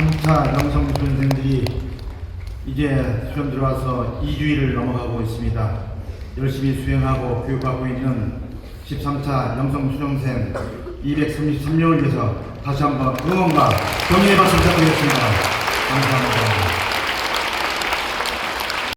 3차 영성 수련생들이 이제 수련 들어와서 2주일을 넘어가고 있습니다. 열심히 수행하고 교육하고 있는 13차 영성 수련생 233명을 위해서 다시 한번 응원과 격려의 박수 부탁드리겠습니다. 감사합니다.